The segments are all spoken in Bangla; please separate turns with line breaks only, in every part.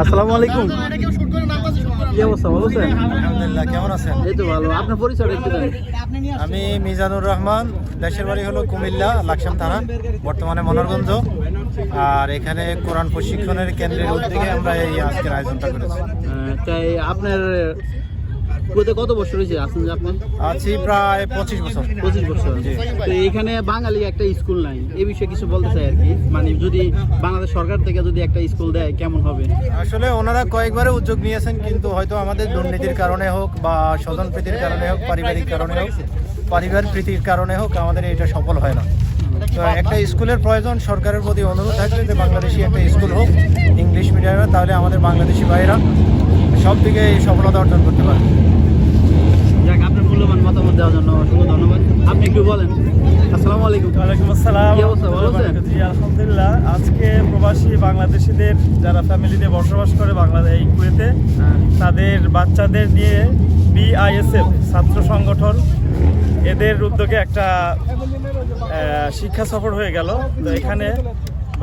আসসালামু আলাইকুম। কি অবস্থা? ভালো আছেন?
আলহামদুলিল্লাহ কেমন আছেন?
এই তো ভালো। আপনার পরিচয় একটু দেন।
আমি মিজানুর রহমান দেশের বাড়ি হলো কুমিল্লা লাকসাম থানা বর্তমানে মনোরগঞ্জ। আর এখানে কোরআন প্রশিক্ষণের কেন্দ্রের উদ্যোগে আমরা এই আজকের আয়োজনটা করেছি।
তাই আপনার কুয়েতে কত বছর হয়েছে? আছেন যে আপনি
আছি প্রায় পঁচিশ বছর।
পঁচিশ বছর। তো এখানে বাঙালি একটা স্কুল নাই। এই বিষয়ে কিছু বলতে চাই আর কি। মানে যদি বাংলাদেশ সরকার থেকে যদি একটা স্কুল দেয় কেমন হবে?
আসলে ওনারা কয়েকবারে উদ্যোগ নিয়েছেন কিন্তু হয়তো আমাদের দুর্নীতির কারণে হোক বা স্বজন প্রীতির কারণে হোক পারিবারিক কারণে হোক পারিবারিক প্রীতির কারণে হোক আমাদের এটা সফল হয় না। তো একটা স্কুলের প্রয়োজন সরকারের প্রতি অনুরোধ থাকবে যে বাংলাদেশি একটা স্কুল হোক ইংলিশ মিডিয়ামে তাহলে আমাদের বাংলাদেশি ভাইয়েরা সব দিকে এই সফলতা অর্জন করতে পারে
যাক আপনার মূল্যবান মতামত দেওয়ার জন্য অসংখ্য ধন্যবাদ। আপনি একটু বলেন। আসসালামু আলাইকুম।
ওয়ালাইকুম আসসালাম।
কি অবস্থা, ভালো আছেন?
জি আলহামদুলিল্লাহ। আজকে প্রবাসী বাংলাদেশিদের যারা ফ্যামিলিতে বসবাস করে বাংলাদেশ এই কুয়েতে তাদের বাচ্চাদের নিয়ে বিআইএসএফ ছাত্র সংগঠন এদের উদ্যোগে একটা শিক্ষা সফর হয়ে গেল। তো এখানে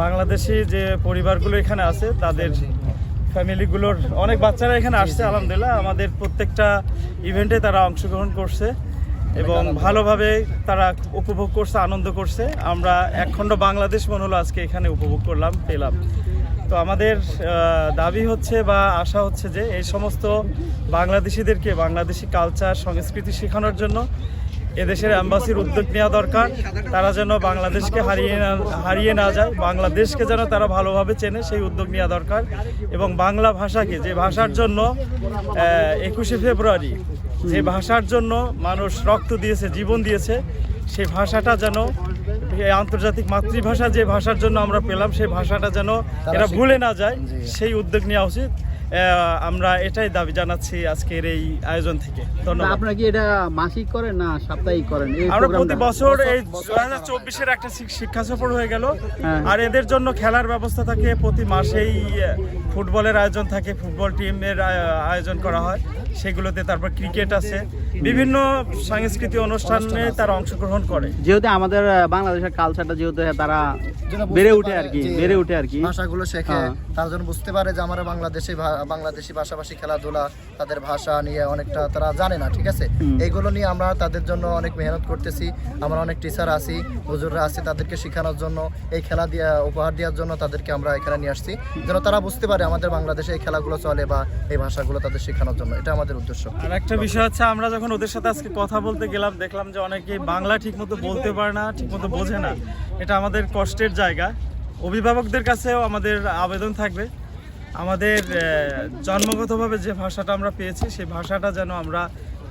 বাংলাদেশি যে পরিবারগুলো এখানে আছে তাদের ফ্যামিলিগুলোর অনেক বাচ্চারা এখানে আসছে, আলহামদুলিল্লাহ। আমাদের প্রত্যেকটা ইভেন্টে তারা অংশগ্রহণ করছে এবং ভালোভাবে তারা উপভোগ করছে, আনন্দ করছে। আমরা একখণ্ড বাংলাদেশ মনে হলো আজকে এখানে উপভোগ করলাম, পেলাম। তো আমাদের দাবি হচ্ছে বা আশা হচ্ছে যে এই সমস্ত বাংলাদেশিদেরকে, বাংলাদেশি কালচার সংস্কৃতি শেখানোর জন্য এদেশের অ্যাম্বাসির উদ্যোগ নেওয়া দরকার। তারা যেন বাংলাদেশকে হারিয়ে না হারিয়ে না যায় বাংলাদেশকে যেন তারা ভালোভাবে চেনে সেই উদ্যোগ নেওয়া দরকার। এবং বাংলা ভাষাকে যে ভাষার জন্য একুশে ফেব্রুয়ারি যে ভাষার জন্য মানুষ রক্ত দিয়েছে জীবন দিয়েছে সেই ভাষাটা যেন আন্তর্জাতিক মাতৃভাষা যে ভাষার জন্য আমরা পেলাম সেই ভাষাটা যেন এরা ভুলে না যায় সেই উদ্যোগ নেওয়া উচিত। আমরা এটাই দাবি জানাচ্ছি আজকের এই আয়োজন থেকে। ধন্যবাদ।
আপনারা কি এটা মাসিক করেন না সাপ্তাহিক করেন?
আমরা প্রতি বছর এই দু হাজার চব্বিশের একটা শিক- শিক্ষা সফর হয়ে গেল।
হ্যাঁ।
আর এদের জন্য খেলার ব্যবস্থা থাকে প্রতি মাসেই ফুটবলের আয়োজন থাকে ফুটবল টিমের আয়োজন করা হয়। সেগুলোতে তারপর ক্রিকেট আছে। বিভিন্ন সাংস্কৃতিক অনুষ্ঠানে তারা অংশগ্রহণ করে।
যেহেতু আমাদের বাংলাদেশের কালচারটা যেহেতু তারা বেড়ে উঠে আর কি বেড়ে উঠে আর কি।
ভাষাগুলো শেখে
হ্যাঁ।
তার জন্য বুঝতে পারে যে আমরা বাংলাদেশি ভা- বাংলাদেশি ভাষাভাষী খেলাধুলা তাদের ভাষা নিয়ে অনেকটা তারা জানে না ঠিক আছে?
হুম।
এইগুলো নিয়ে আমরা তাদের জন্য অনেক মেহনত করতেছি। আমরা অনেক টিচার আছি হুজুররা আছি তাদেরকে শেখানোর জন্য এই খেলা দিয়ে উপহার দেওয়ার জন্য তাদেরকে আমরা এখানে নিয়ে আসছি। যেন তারা বুঝতে পারে আমাদের বাংলাদেশে এই খেলাগুলো চলে বা এই ভাষাগুলো তাদের শেখানোর জন্য এটা আমাদের উদ্দেশ্য।
আর একটা বিষয় হচ্ছে আমরা যখন ওদের সাথে আজকে কথা বলতে গেলাম দেখলাম যে অনেকে বাংলা ঠিকমতো বলতে পারে না ঠিকমতো বোঝে না। এটা আমাদের কষ্টের জায়গা। অভিভাবকদের কাছেও আমাদের আবেদন থাকবে। আমাদের জন্মগতভাবে যে ভাষাটা আমরা পেয়েছি সেই ভাষাটা যেন আমরা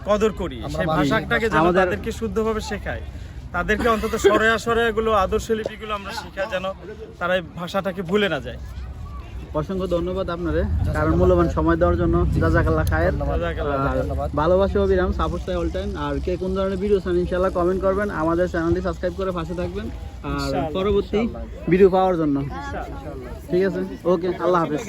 কদর করি। সেই ভাষাটাকে যেন তাদেরকে শুদ্ধভাবে শেখাই তাদেরকে অন্তত সরে আসরে এগুলো আদর্শ লিপিগুলো আমরা শেখাই যেন তারা এই ভাষাটাকে ভুলে না যায়।
অসংখ্য ধন্যবাদ আপনারে কারণ মূল্যবান সময় দেওয়ার জন্য জাজাকাল্লা খায়ের। ভালোবাসে অবিরাম সাপোর্ট অল টাইম আর কে কোন ধরনের ভিডিও চান ইনশাল্লাহ কমেন্ট করবেন। আমাদের চ্যানেলটি সাবস্ক্রাইব করে পাশে থাকবেন। আর পরবর্তী ভিডিও পাওয়ার জন্য। ঠিক আছে? ওকে আল্লাহ হাফেজ।